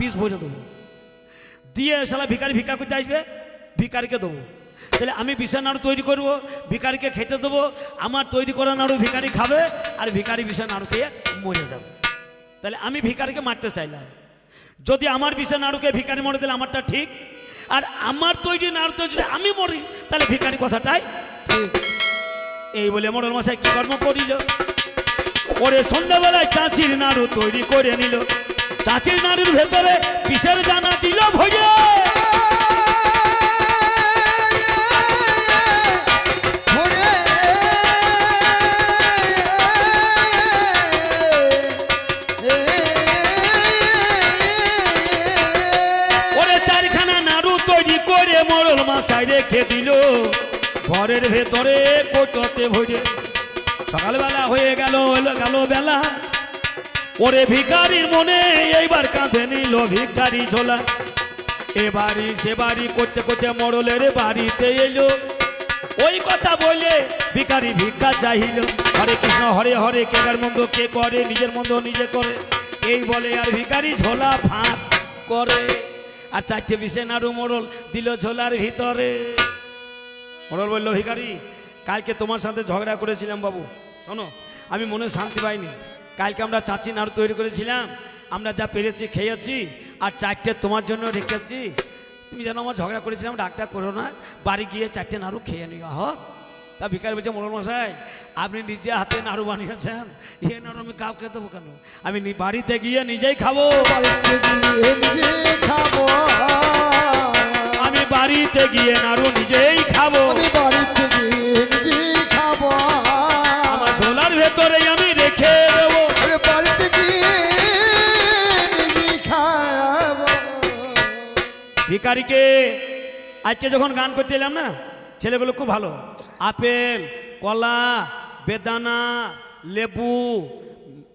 Piece ভরে দেবো। দিয়ে শালা ভিকারি ভিক্ষা করতে আসবে ভিকারিকে দেবো। তাহলে আমি বিশাল নাড়ু তৈরি করব ভিকারিকে খেতে দেবো, আমার তৈরি করা নাড়ু ভিকারি খাবে, আর ভিকারি বিশাল নাড়ু খেয়ে মরে যাবে। তাহলে আমি ভিকারিকে মারতে চাইলাম। যদি আমার বিশাল নাড়ুকে ভিকারি মরে দিলে আমারটা ঠিক, আর আমার তৈরি নাড়ুতে যদি আমি মরি, তাহলে ভিকারি কথাটাই ঠিক। এই বলে মোড়ল মশাই কি কর্ম করিল? ওরে সন্ধ্যাবেলায় চাচির নাড়ু তৈরি করে নিল। চাচির নাড়ুর ভেতরে পিসের দানা দিল দিল। ঘরের ভেতরে কোটতে ভরে সকালবেলা হয়ে গেল গেল বেলা। ওরে ভিকারির মনে এইবার কাঁধে নিল ভিকারি ঝোলা। এ বাড়ি সে বাড়ি করতে করতে মরলের বাড়িতে এলো। ওই কথা বলে ভিকারি ভিক্ষা চাইল হরে কৃষ্ণ, হরে হরে, কে কার মন্দ কে করে, নিজের মন্দ নিজে করে। এই বলে আর ভিকারি ঝোলা ফাঁক করে। আর চারটে নাড়ু মোড়ল দিল ঝোলার ভিতরে। মোড়ল বলল ভিকারি কালকে তোমার সাথে ঝগড়া করেছিলাম বাবু। শোনো, আমি মনে শান্তি পাইনি। কালকে আমরা চাচি নাড়ু তৈরি করেছিলাম। আমরা যা পেরেছি খেয়েছি, আর চারটে তোমার জন্য রেখেছি। তুমি যেন আমার ঝগড়া করেছিলাম ডাক্তার করো না। বাড়ি গিয়ে চারটে নাড়ু খেয়ে নিও হোক তা বিকাল বলছে, মোড়ল মশাই, আপনি নিজে হাতে নাড়ু বানিয়েছেন। এ নাড়ু আমি কাউকে দেবো কেন? আমি বাড়িতে গিয়ে নিজেই খাব। আমি বাড়িতে গিয়ে নাড়ু নিজেই খাব। বাড়িতে গিয়ে ভিকারিকে আজকে যখন গান করতে এলাম না, ছেলেগুলো খুব ভালো। আপেল, কলা, বেদানা, লেবু,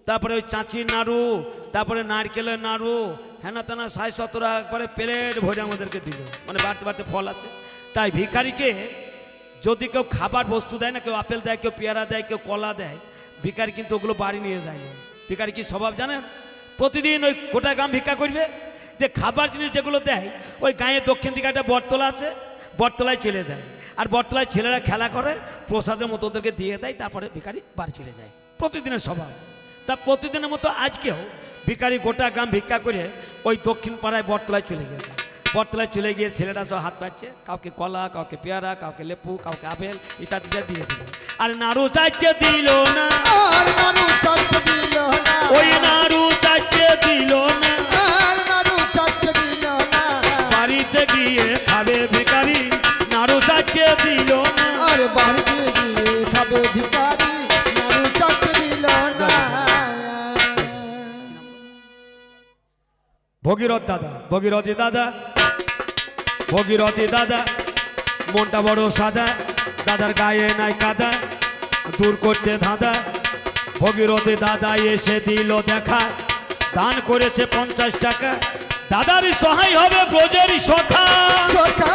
তারপরে ওই চাঁচির নাড়ু, তারপরে নারকেলের নাড়ু হেনা তেনা সাই সতেরো একবারে প্লেট ভরে আমাদেরকে দিল। মানে বাড়তে বাড়তে ফল আছে। তাই ভিকারিকে যদি কেউ খাবার বস্তু দেয় না, কেউ আপেল দেয়, কেউ পেয়ারা দেয়, কেউ কলা দেয়, ভিখারি কিন্তু ওগুলো বাড়ি নিয়ে যায় না। ভিখারি কি স্বভাব জানেন? প্রতিদিন ওই গোটা গ্রাম ভিক্ষা করবে যে খাবার জিনিস যেগুলো দেয় ওই গাঁয়ের দক্ষিণ দিকে একটা বটতলা আছে বটতলায় চলে যায়। আর বটতলায় ছেলেরা খেলা করে প্রসাদের মতো ওদেরকে দিয়ে দেয় তারপরে ভিখারি বাড়ি চলে যায়। প্রতিদিনের স্বভাব। তা প্রতিদিনের মতো আজকেও ভিখারি গোটা গ্রাম ভিক্ষা করে ওই দক্ষিণ পাড়ায় বটতলায় চলে গেছে বটতলায় চলে গিয়ে ছেলেরা সব হাত পাচ্ছে কাউকে কলা কাউকে পেয়ারা কাউকে লেপু কাউকে আপেল ইত্যাদি দিয়ে দিল। আর নাড়ু চারটে দিল না। ওই নাড়ু চারটে দিল না। আর নাড়ু চারটে দিল না। বাড়িতে গিয়ে খাবে ভিখারি নাড়ু চারটে দিল না। আর বাড়িতে গিয়ে খাবে ভিখারি নাড়ু চারটে দিল না। ভগীরথ দাদা ভগীরথী দাদা ভগীরথী দাদা মনটা বড় সাদা দাদার গায়ে নাই কাদা দূর করতে ধাঁধা। ভগীরথী দাদা এসে দিল দেখা দান করেছে পঞ্চাশ টাকা। দাদারই সহায় হবে ব্রজেরই সখা। সখা।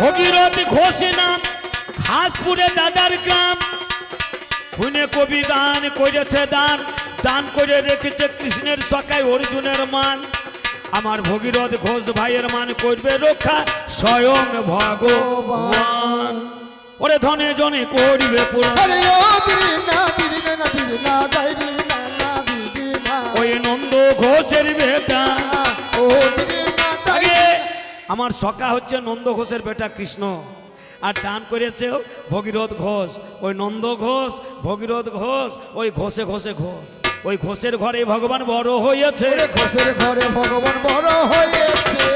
ভগীরথ ঘোষ নাম দাদার গ্রাম। শুনে কবি গান করেছে দান। দান করে রেখেছে কৃষ্ণের সকায় অর্জুনের মান। আমার ভগীরথ ঘোষ ভাইয়ের মান করবে রক্ষা স্বয়ং ভগবান। ওরে ধনে জনে করবে ওই নন্দ ঘোষের বেটা। আমার সকা হচ্ছে নন্দ ঘোষের বেটা কৃষ্ণ। আর দান করেছে ভগীরথ ঘোষ। ওই নন্দ ঘোষ ভগীরথ ঘোষ ওই ঘোষে ঘোষে ঘোষ। ওই ঘোষের ঘরে ভগবান বড় হয়েছে। ঘোষের ঘরে ভগবান বড় হয়েছে।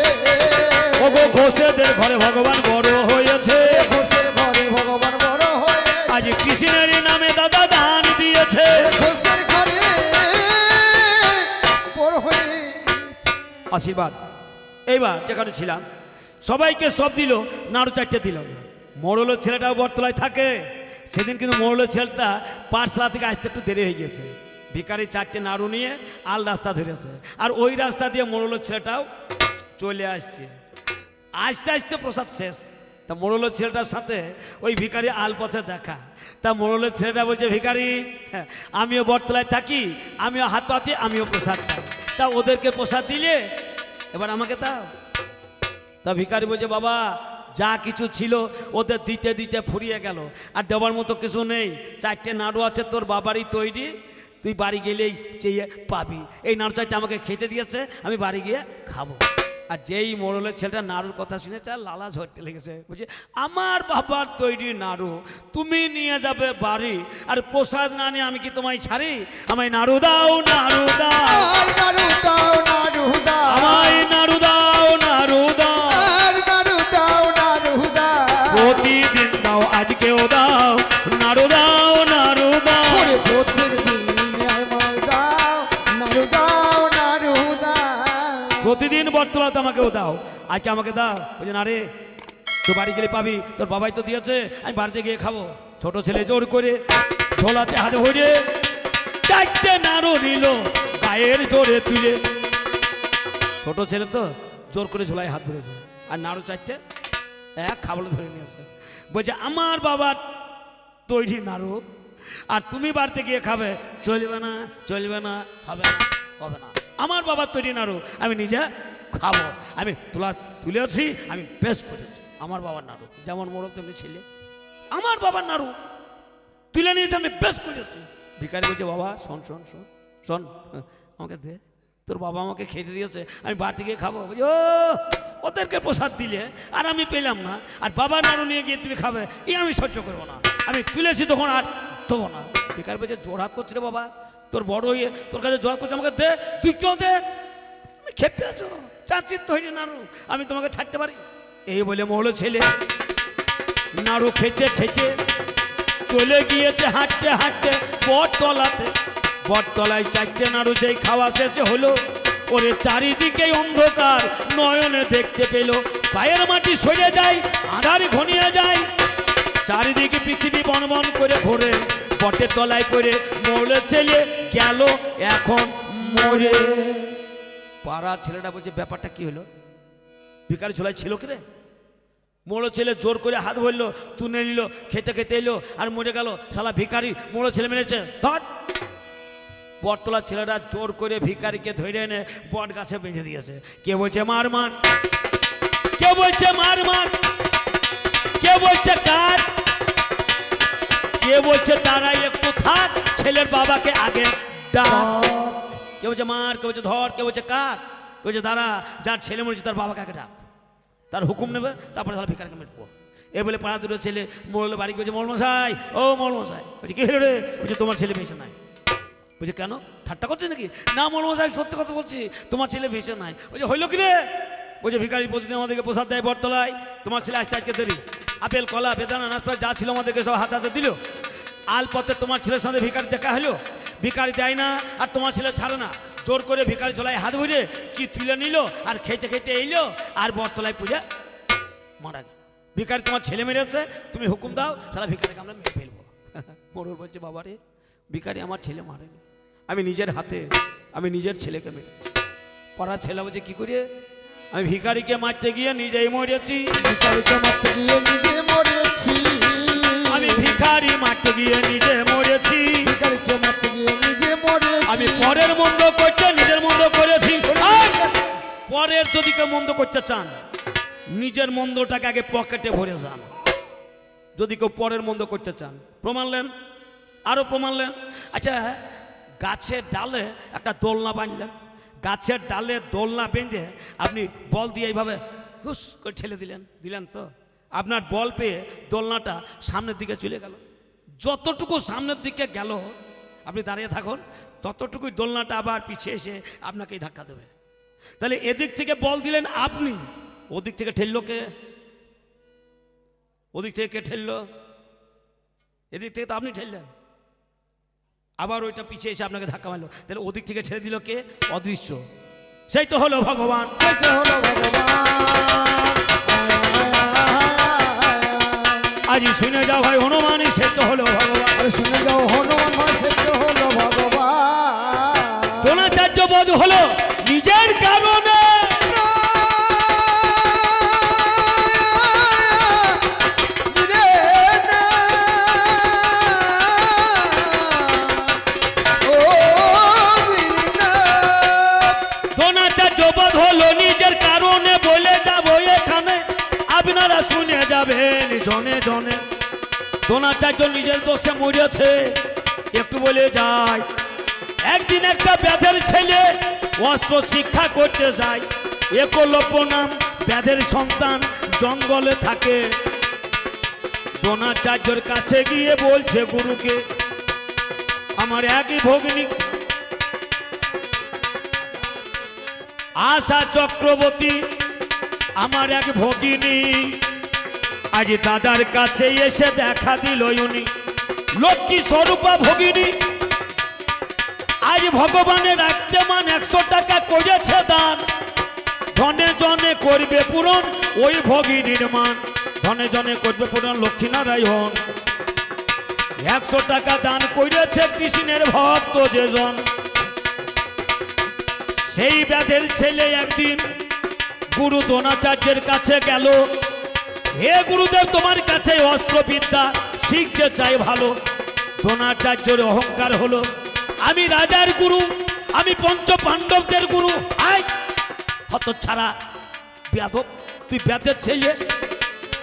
ও গো ঘোষেদের ঘরে ভগবান বড় হয়েছে। ঘোষের ঘরে ভগবান বড় হয়েছে। আজ কৃষ্ণের নামে দাদা দান দিয়েছে। ঘোষের ঘরে বড় হয়ে আশীর্বাদ। এইবার যেখানে ছিলাম সবাইকে সব দিল নাড়ু চারটে দিল। মোড়লের ছেলেটাও বটতলায় থাকে। সেদিন কিন্তু মোড়লের ছেলেটা পাঠশালা থেকে আসতে একটু দেরি হয়ে গিয়েছে। ভিখারি চারটে নাড়ু নিয়ে আল রাস্তা ধরেছে। আর ওই রাস্তা দিয়ে মোড়লের ছেলেটাও চলে আসছে। আস্তে আস্তে প্রসাদ শেষ। তা মোড়লের ছেলেটার সাথে ওই ভিখারি আল পথে দেখা। তা মোড়লের ছেলেটা বলছে ভিখারি হ্যাঁ, আমিও বটতলায় থাকি আমিও হাত পাতি আমিও প্রসাদ খাই। তা ওদেরকে প্রসাদ দিলে এবার আমাকে দাও। তা ভিখারি বলছে বাবা যা কিছু ছিল ওদের দিতে দিতে ফুরিয়ে গেল। আর দেওয়ার মতো কিছু নেই। চারটে নাড়ু আছে তোর বাবারই তৈরি। তুই বাড়ি গেলেই চেয়ে পাবি। এই নাড়ু চারটে আমাকে খেতে দিয়েছে, আমি বাড়ি গিয়ে খাব। আর যেই মোড়লের ছেলেটা নাড়ুর কথা শুনেছে, আর লালা ঝরতে লেগেছে। বলছে, আমার বাবার তৈরি নাড়ু, তুমি নিয়ে যাবে বাড়ি। আর প্রসাদ না নিয়ে আমি কি তোমায় ছাড়ি? আমায় নাড়ু দাও নাড়ু দাও। নাড়ু দাও নাড়ু দাও। দাও। আজকে আমাকে দাও। বলছে, না রে, তুই বাড়ি গেলে পাবি। তোর বাবাই তো দিয়েছে, আমি বাড়িতে গিয়ে খাব। ছোট ছেলে জোর করে ঝোলাতে হাতে ভরে চারটে নাড়ু নিল গায়ের জোরে তুলে। ছোট ছেলে তো জোর করে ঝোলায় হাত ধরেছে। আর নাড়ু চারটে এক খাবলে ধরে নিয়েছে বলছে, আমার বাবার তৈরি নাড়ু। আর তুমি বাড়িতে গিয়ে খাবে। চলবে না চলবে না, হবে না হবে না। আমার বাবার তৈরি নাড়ু। আমি নিজে খাব। আমি তুলা তুলেছি আমি বেশ করেছি। আমার বাবার নাড়ু। যেমন মোড়ক তেমনি ছেলে। আমার বাবার নাড়ু। তুলে নিয়েছে, আমি বেশ করেছি। ভিকারি বলছে, বাবা, শোন শোন শোন শোন, আমাকে দে। তোর বাবা আমাকে খেতে দিয়েছে, আমি বাড়িতে গিয়ে খাব। ও, ওদেরকে প্রসাদ দিলে আর আমি পেলাম না। আর বাবার নাড়ু নিয়ে গিয়ে তুমি খাবে, এ আমি সহ্য করব না। আমি তুলেছি তখন আর দেবো না। ভিকারি বলছে জোরহাত করছি রে বাবা। তোর বড় হয়ে তোর কাছে জোরহাত করছে, আমাকে দে তুই কেউ দে। তুমি খেপে আছো নাড়ু, আমি তোমাকে ছাড়তে পারি? এই বলে মহলো ছেলে নাড়ু খেতে খেতে চলে গিয়েছে হাঁটতে হাঁটতে বটতলাতে। বটতলায় চারটে নাড়ু যেই খাওয়া শেষে হলো, ওরে চারিদিকে অন্ধকার, নয়নে দেখতে পেল, পায়ের মাটি সরে যায়, আধার ঘনিয়ে যায়। চারিদিকে পৃথিবী বনবন করে ঘোরে, বটের তলায় করে মরে ছেলে গেল, এখন মরে। পাড়া ছেলেটা বলছে, ব্যাপারটা কি হলো? ভিকারি ঝোলায় ছিল কি রে মোড়ো ছেলে জোর করে হাত ভরলো, তুলে নিল, খেতে খেতে এলো, আর মরে গেল। শালা ভিখারি মোড়ো ছেলে মেরেছে। ধর! বটতলা ছেলেরা জোর করে ভিকারিকে ধরে এনে বট গাছে বেঁধে দিয়েছে। কে বলছে, মার মার! কে বলছে, মার মার! কে বলছে, কার? কে বলছে তারাই একটু থাক ছেলের বাবাকে আগে ডাক। কে বলছে মার, কেউ বলছে ধর, কেউ বলছে কার, কেউ বলছে দাঁড়া যার ছেলে মরেছে তার বাবা কাকে ডাক? তার হুকুম নেবে, তারপরে তাহলে ভিকারকে মেরবো এ বলে পাড়া দুটো ছেলে মোড়লে বাড়ি বলছে মশাই ও মশাই বলছে, কি হলো রে? বলছে, তোমার ছেলে বেঁচে নাই। বলছে, কেন? ঠাট্টা করছে নাকি? না মশাই সত্যি কথা বলছি, তোমার ছেলে বেঁচে নাই। বলছে, হইল কি রে? বলছে ভিকারি প্রতিদিন আমাদেরকে প্রসাদ দেয় বটতলায়। তোমার ছেলে আসতে আজকে দেরি। আপেল, কলা, বেদানা নাস্তা যা ছিল আমাদেরকে সব হাতে হাতে দিল। আলপথে তোমার ছেলের সাথে ভিকারি দেখা হলো। ভিকারি দেয় না, আর তোমার ছেলে ছাড়ে না। জোর করে ভিকারি চলায় হাত ভরে কি তুলে নিল, আর খেতে খেতে এইলো আর বটতলায় পূজা। মারা গেল। ভিকারি তোমার ছেলে মেরেছে, তুমি হুকুম দাও তাহলে ভিকারিকে আমরা মেরে ফেলব। মোড়ল বলছে, বাবা রে ভিকারি আমার ছেলে মারেনি। আমি নিজের হাতে, আমি নিজের ছেলেকে মেরেছি। পড়ার ছেলে বলছে, কি করে আমি ভিকারিকে মারতে গিয়ে নিজেই মরেছি। ভিখারিকে মারতে গিয়ে নিজে মরেছি। ভিখারি মারতে গিয়ে নিজে মরেছি। মারতে গিয়ে নিজে মরেছি আমি পরের মন্দ করতে, নিজের মন্দ করেছি। পরের যদি কেউ মন্দ করতে চান, নিজের মন্দটাকে আগে পকেটে ভরে যান। যদি কেউ পরের মন্দ করতে চান, প্রমাণ নেন আরও প্রমাণ নেন আচ্ছা গাছের ডালে একটা দোলনা বাঁধলেন। গাছের ডালে দোলনা বেঁধে আপনি বল দিয়ে এইভাবে হুস করে ঠেলে দিলেন। দিলেন তো? আপনার বল পেয়ে দোলনাটা সামনের দিকে চলে গেল। যতটুকু সামনের দিকে গেল, আপনি দাঁড়িয়ে থাকুন, ততটুকুই দোলনাটা আবার পিছিয়ে এসে আপনাকেই ধাক্কা দেবে। তাহলে এদিক থেকে বল দিলেন আপনি, ওদিক থেকে ঠেললো কে? ওদিক থেকে কে ঠেললো? এদিক থেকে তো আপনি ঠেললেন। আবার ওইটা পিছিয়ে এসে আপনাকে ধাক্কা মারলো। তাহলে ওদিক থেকে ঠেলে দিল কে? অদৃশ্য। সেই তো হলো ভগবান। থেকে হলো ভগবান। আজ শুনে যাও ভাই হনুমানই সেদ্ধ হলো ভগবান। শুনে যাও হনুমান সেদ্ধ হলো ভগবান। হলো নিজের কারণে। দ্রোণাচার্য বধ হলো নিজের কারণে বলে যাব এখানে। আপনারা শুনে যাবেন, জনে জনে। দ্রোণাচার্য নিজের দোষে মরেছে একটু বলে যায় একদিন একটা ব্যাধের ছেলে অস্ত্র শিক্ষা করতে যায়। একলব্য নাম ব্যাধের সন্তান জঙ্গলে থাকে। দ্রোণাচার্যর কাছে গিয়ে বলছে, গুরুকে, আমার একই ভগ্নী। আশা চক্রবর্তী আমার এক ভগিনী, আজ দাদার কাছে এসে দেখা দিল উনি। লক্ষ্মী স্বরূপা ভগিনী, আজ ভগবানের রাখতে মান একশো টাকা করেছে দান। ধনে জনে করবে পূরণ ওই ভগিনীর মান। ধনে জনে করবে পূরণ লক্ষ্মীনারায়ণ। একশো টাকা দান করেছে কৃষ্ণের ভক্ত যেজন। সেই ব্যাধের ছেলে একদিন গুরু দ্রোণাচার্যের কাছে গেল। হে গুরুদেব, তোমার কাছে অস্ত্রবিদ্যা শিখতে চাই ভালো। দ্রোণাচার্যের অহংকার হলো, আমি রাজার গুরু, আমি পঞ্চ পাণ্ডবদের গুরু। হত ছাড়া তুই ব্যাধের ছেলে।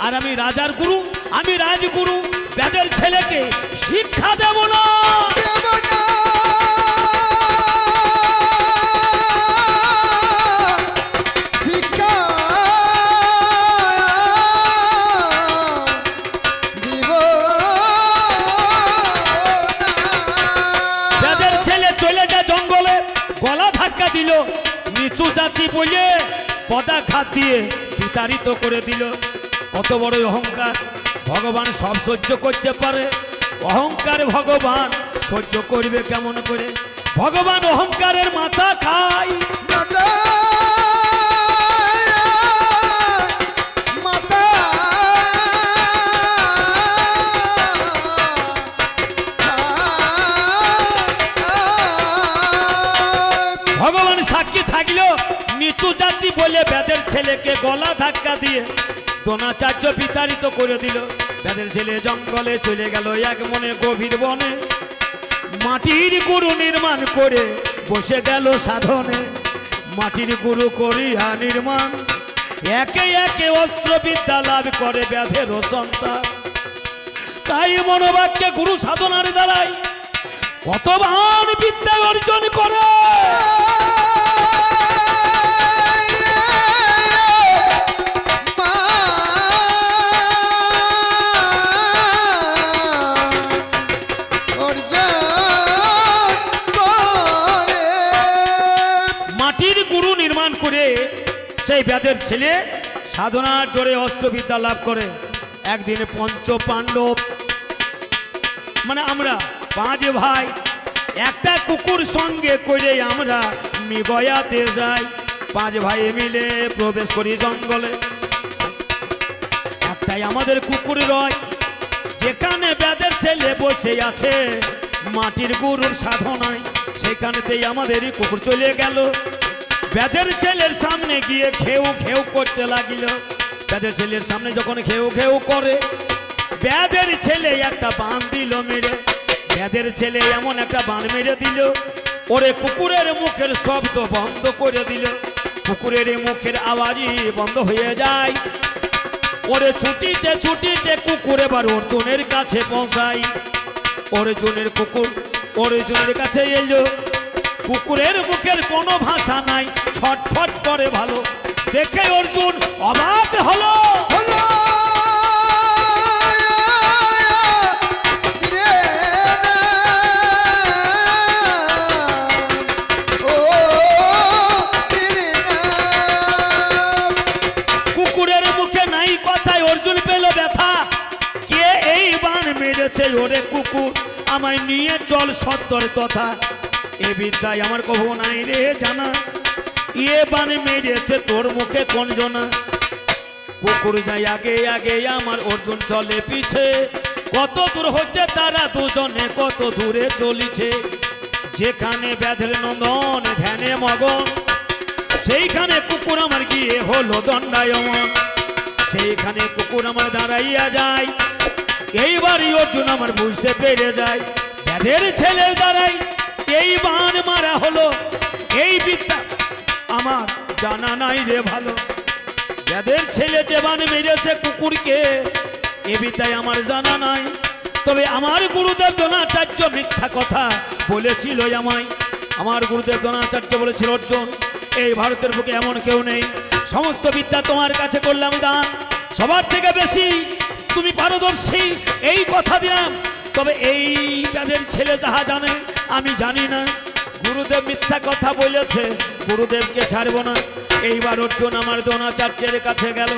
আর আমি রাজার গুরু, আমি রাজগুরু, ব্যাধের ছেলেকে শিক্ষা দেব না। গলা ধাক্কা দিল। নিচু জাতি বলে পদাঘাত দিয়ে বিতাড়িত করে দিল। কত বড় অহংকার। ভগবান সব সহ্য করতে পারে। অহংকার ভগবান সহ্য করবে কেমন করে? ভগবান অহংকারের মাথা খায়। ছেলেকে গলা ধাক্কা দিয়ে দ্রোণাচার্য বিতাড়িত করে দিল। বেদের ছেলে জঙ্গলে চলে গেল এক মনে গভীর বনে। মাটির গুরু নির্মাণ করে বসে গেল সাধনে। মাটির গুরু করিয়া নির্মাণ। একে একে অস্ত্রবিদ্যা লাভ করে ব্যাধের সন্তান। তাই মনোবাক্যে গুরু সাধনার দ্বারাই কতবার বিদ্যা অর্জন করে। সেই ব্যাদের ছেলে সাধনার জোরে অস্ত্রবিদ্যা লাভ করে। একদিন পঞ্চ পাণ্ডব মানে আমরা পাঁচ ভাই, একটা কুকুর সঙ্গে করে আমরা মিগয়াতে যাই। পাঁচ ভাই মিলে প্রবেশ করি জঙ্গলে। একটাই আমাদের কুকুর রয়, যেখানে ব্যাদের ছেলে বসে আছে, মাটির গুরুর সাধনায়, সেখানেতেই আমাদেরই কুকুর চলে গেল। ব্যাদের ছেলের সামনে গিয়ে খেউ খেউ করতে লাগিল। ব্যাদের ছেলের সামনে যখন খেউ খেউ করে ব্যাদের ছেলে একটা বান দিল মেরে। ব্যাদের ছেলে এমন একটা বান মেরে দিল, ওরে কুকুরের মুখের শব্দ বন্ধ করে দিল। কুকুরের মুখের আওয়াজই বন্ধ হয়ে যায়। ওরে ছুটিতে ছুটিতে কুকুর এবার অর্জুনের কাছে পৌঁছাই অর্জুনের কুকুর অর্জুনের কাছে এলো। কুকুরের মুখের কোনো ভাষা নাই। ছটফট করে ভালো। দেখে অর্জুন অবাক হলো। কুকুরের মুখে নাই কথায় অর্জুন পেল ব্যথা। কে এই বান মেরেছে ওরে কুকুর? আমায় নিয়ে চল সত্তর তথা। এ বিদ্যায় আমার কভু নাই রে জানা। ইয়ে বান মেরেছে তোর মুখে কোন জনা? কুকুর যাই আগে আগে আমার অর্জুন চলে পিছে। কত দূর হইতে তারা দুজনে কত দূরে চলিছে। যেখানে ব্যাধের নন্দন, ধ্যানে মগন। সেইখানে কুকুর আমার গিয়ে হলো দণ্ডায়মন। সেইখানে কুকুর আমার দাঁড়াইয়া যায়। এইবারই অর্জুন আমার বুঝতে পেরে যায়। ব্যাধের ছেলের দ্বারাই এই বান মারা হলো। এই বিদ্যা আমার জানা নাই রে ভালো। যাদের ছেলে যে বান মেরেছে কুকুরকে, এ বিদ্যায় আমার জানা নাই। তবে আমার গুরুদেব দ্রোণাচার্য মিথ্যা কথা বলেছিল আমায়। আমার গুরুদেব দ্রোণাচার্য বলেছিল, অর্জুন, এই ভারতের বুকে এমন কেউ নেই। সমস্ত বিদ্যা তোমার কাছে করলাম দান। সবার থেকে বেশি তুমি পারদর্শী। এই কথা দিলাম। তবে এই ব্যাধের ছেলে যাহা জানে, আমি জানি না। গুরুদেব মিথ্যা কথা বলেছে। গুরুদেবকে ছাড়বো না। এইবার অর্জুন আমার দ্রোণাচার্যের কাছে গেল।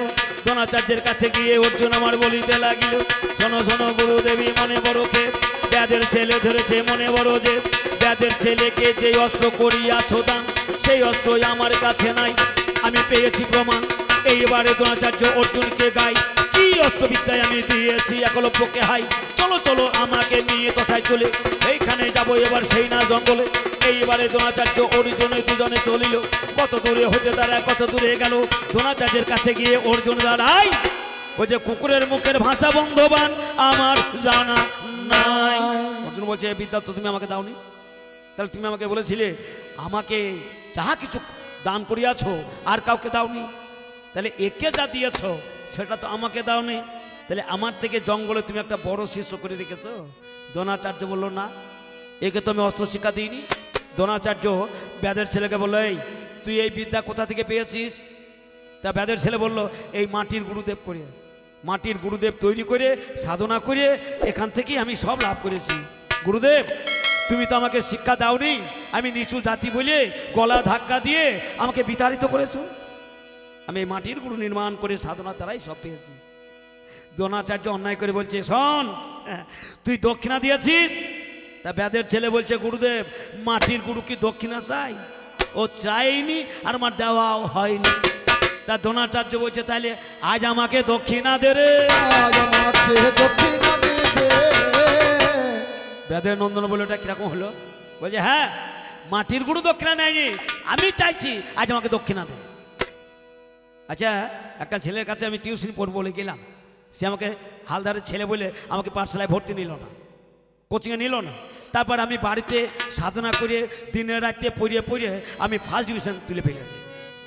দ্রোণাচার্যের কাছে গিয়ে অর্জুন আমার বলিতে লাগিল, শোনো শোনো গুরুদেবী, মনে বড় খে ব্যাদের ছেলে ধরেছে মনে বড় যে ব্যাদের ছেলেকে যে অস্ত্র করিয়াছ দান, সেই অস্ত্রই আমার কাছে নাই। আমি পেয়েছি প্রমাণ। এইবারে দ্রোণাচার্য অর্জুনকে গাই। কি অস্ত্রবিদ্যায় আমি দিয়েছি একলব্যকে হাই। চলো চলো আমাকে নিয়ে তথায় চলে। এইখানে যাব এবার সেই না জঙ্গলে। এইবারে দ্রোণাচার্য অর্জুনে দুজনে চলিল। কত দূরে হতে দাঁড়ায় কত দূরে গেল, দ্রোণাচার্যের কাছে গিয়ে অর্জুন দাঁড়াই ওই যে কুকুরের মুখের ভাষা বন্ধবান, আমার জানা নাই। অর্জুন বলছে, "এ বিদ্যা, তো তুমি আমাকে দাওনি? তাহলে তুমি আমাকে বলেছিলে, আমাকে যাহা কিছু দান করিয়াছো, আর কাউকে দাওনি? তাহলে একে যা দিয়েছ, সেটা তো আমাকে দাওনি। তাহলে আমার থেকে জঙ্গলে তুমি একটা বড় শিষ্য করে রেখেছ? দ্রোণাচার্য বলল, না, একে তো আমি অস্ত্র শিক্ষা দিইনি। দ্রোণাচার্য ব্যাদের ছেলেকে বলল, এই, তুই এই বিদ্যা কোথা থেকে পেয়েছিস? তা ব্যাদের ছেলে বলল, এই মাটির গুরুদেব করে, মাটির গুরুদেব তৈরি করে, সাধনা করে, এখান থেকেই আমি সব লাভ করেছি। গুরুদেব, তুমি তো আমাকে শিক্ষা দাওনি, আমি নিচু জাতি বলে গলা ধাক্কা দিয়ে আমাকে বিতাড়িত করেছ। আমি এই মাটির গুরু নির্মাণ করে সাধনার দ্বারাই সব পেয়েছি। দ্রোণাচার্য অন্যায় করে বলছে, শোন, তুই দক্ষিণা দিয়েছিস তা ব্যাদের ছেলে বলছে গুরুদেব মাটির গুরু কি দক্ষিণা চাই ও চাইনি আর আমার দেওয়াও হয়নি। তা দ্রোণাচার্য বলছে তাহলে আজ আমাকে দক্ষিণা দে রে। ব্যাদের নন্দন বলে ওটা কীরকম হলো? বলছে হ্যাঁ মাটির গুরু দক্ষিণা নেয়নি আমি চাইছি আজ আমাকে দক্ষিণা দে। আচ্ছা একটা ছেলের কাছে আমি টিউশন পড়ব বলে গেলাম। সে আমাকে হালদারের ছেলে বলে আমাকে পাঠশালায় ভর্তি নিল না। কোচিংয়ে নিল না। তারপর আমি বাড়িতে সাধনা করে দিনে রাতে পড়িয়ে পড়িয়ে আমি ফার্স্ট ডিভিশন তুলে ফেলেছি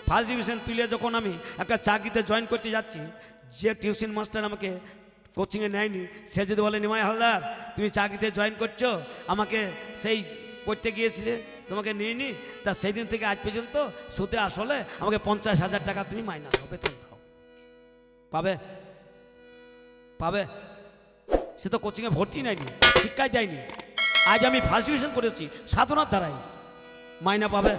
ফার্স্ট ডিভিশন তুলে যখন আমি একটা চাকরিতে জয়েন করতে যাচ্ছি, যে টিউশন মাস্টার আমাকে কোচিংয়ে নেয়নি, সে যদি বলে, নিমাই হালদার, তুমি চাকরিতে জয়েন করছ, আমাকে সেই পড়তে গিয়েছিলে, তোমাকে নিয়ে নি তা সেই দিন থেকে আজ পর্যন্ত সুতে আসলে আমাকে পঞ্চাশ হাজার টাকা তুমি মাইনা দাও, বেতন দাও। পাবে? পাবে? সে তো কোচিংয়ে ভর্তি নেয়নি। শিক্ষায় দেয়নি আজ আমি ফার্স্ট ডিভিশন করেছি সাধনার দ্বারাই। মাইনা পাবে?